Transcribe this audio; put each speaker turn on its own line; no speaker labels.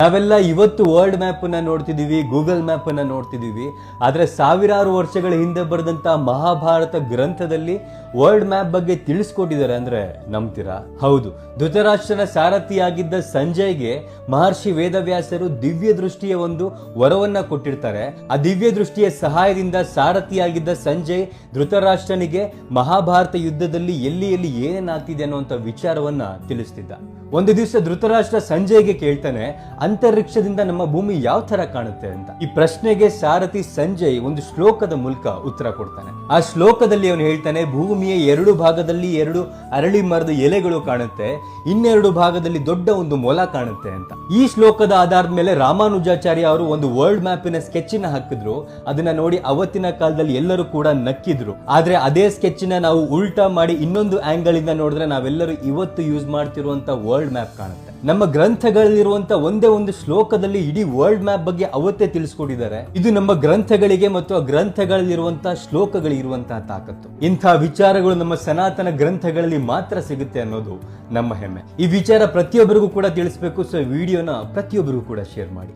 ನಾವೆಲ್ಲ ಇವತ್ತು world map ಅನ್ನ ನೋಡ್ತಿದೀವಿ ಗೂಗಲ್ ಮ್ಯಾಪ್ ಅನ್ನ ನೋಡ್ತಿದೀವಿ. ಆದ್ರೆ ಸಾವಿರಾರು ವರ್ಷಗಳ ಹಿಂದೆ ಬರೆದಂತ ಮಹಾಭಾರತ ಗ್ರಂಥದಲ್ಲಿ ವರ್ಲ್ಡ್ ಮ್ಯಾಪ್ ಬಗ್ಗೆ ತಿಳಿಸ್ಕೊಟ್ಟಿದ್ದಾರೆ ಅಂದ್ರೆ ನಂಬ್ತೀರಾ? ಹೌದು. ಧೃತರಾಷ್ಟ್ರನ ಸಾರಥಿಯಾಗಿದ್ದ ಸಂಜಯ್ಗೆ ಮಹರ್ಷಿ ವೇದವ್ಯಾಸರು ದಿವ್ಯ ದೃಷ್ಟಿಯ ಒಂದು ವರವನ್ನ ಕೊಟ್ಟಿರ್ತಾರೆ. ಆ ದಿವ್ಯ ದೃಷ್ಟಿಯ ಸಹಾಯದಿಂದ ಸಾರಥಿಯಾಗಿದ್ದ ಸಂಜಯ್ ಧೃತರಾಷ್ಟ್ರನಿಗೆ ಮಹಾಭಾರತ ಯುದ್ಧದಲ್ಲಿ ಎಲ್ಲಿ ಎಲ್ಲಿ ಏನೇನಾಗ್ತಿದೆ ಅನ್ನುವಂಥ ವಿಚಾರವನ್ನ ತಿಳಿಸ್ತಿದ್ದ. ಒಂದು ದಿವಸ ಧೃತರಾಷ್ಟ್ರ ಸಂಜಯ್ಗೆ ಕೇಳ್ತಾನೆ ಅಂತರಿಕ್ಷದಿಂದ ನಮ್ಮ ಭೂಮಿ ಯಾವ ತರ ಕಾಣುತ್ತೆ ಅಂತ? ಈ ಪ್ರಶ್ನೆಗೆ ಸಾರಥಿ ಸಂಜಯ್ ಒಂದು ಶ್ಲೋಕದ ಮೂಲಕ ಉತ್ತರ ಕೊಡ್ತಾನೆ. ಆ ಶ್ಲೋಕದಲ್ಲಿ ಅವನು ಹೇಳ್ತಾನೆ, ಭೂಮಿಯ ಎರಡು ಭಾಗದಲ್ಲಿ ಎರಡು ಅರಳಿ ಮರದ ಎಲೆಗಳು ಕಾಣುತ್ತೆ, ಇನ್ನೆರಡು ಭಾಗದಲ್ಲಿ ದೊಡ್ಡ ಒಂದು ಮೊಲ ಕಾಣುತ್ತೆ ಅಂತ. ಈ ಶ್ಲೋಕದ ಆಧಾರದ ಮೇಲೆ ರಾಮಾನುಜಾಚಾರ್ಯ ಅವರು ಒಂದು ವರ್ಲ್ಡ್ ಮ್ಯಾಪಿನ ನ ಹಾಕಿದ್ರು. ಅದನ್ನ ನೋಡಿ ಅವತ್ತಿನ ಕಾಲದಲ್ಲಿ ಎಲ್ಲರೂ ಕೂಡ ನಕ್ಕಿದ್ರು. ಆದ್ರೆ ಅದೇ ಸ್ಕೆಚ್ನ ನಾವು ಉಲ್ಟಾ ಮಾಡಿ ಇನ್ನೊಂದು ಆಂಗಲ್ ಇಂದ ನೋಡಿದ್ರೆ ನಾವೆಲ್ಲರೂ ಇವತ್ತು ಯೂಸ್ ಮಾಡ್ತಿರುವಂತ ವರ್ಲ್ಡ್ ಮ್ಯಾಪ್ ಕಾಣುತ್ತೆ. ನಮ್ಮ ಗ್ರಂಥಗಳಲ್ಲಿರುವಂತ ಒಂದೇ ಒಂದು ಶ್ಲೋಕದಲ್ಲಿ ಇಡೀ ವರ್ಲ್ಡ್ ಮ್ಯಾಪ್ ಬಗ್ಗೆ ಅವತ್ತೇ ತಿಳಿಸ್ಕೊಟ್ಟಿದ್ದಾರೆ. ಇದು ನಮ್ಮ ಗ್ರಂಥಗಳಿಗೆ ಮತ್ತು ಆ ಗ್ರಂಥಗಳಲ್ಲಿರುವಂತಹ ಶ್ಲೋಕಗಳಿರುವಂತಹ ತಾಕತ್ತು. ಇಂತಹ ವಿಚಾರಗಳು ನಮ್ಮ ಸನಾತನ ಗ್ರಂಥಗಳಲ್ಲಿ ಮಾತ್ರ ಸಿಗುತ್ತೆ ಅನ್ನೋದು ನಮ್ಮ ಹೆಮ್ಮೆ. ಈ ವಿಚಾರ ಪ್ರತಿಯೊಬ್ಬರಿಗೂ ಕೂಡ ತಿಳಿಸ್ಬೇಕು ಸೊ ವಿಡಿಯೋನ ಪ್ರತಿಯೊಬ್ಬರಿಗೂ ಕೂಡ ಶೇರ್ ಮಾಡಿ.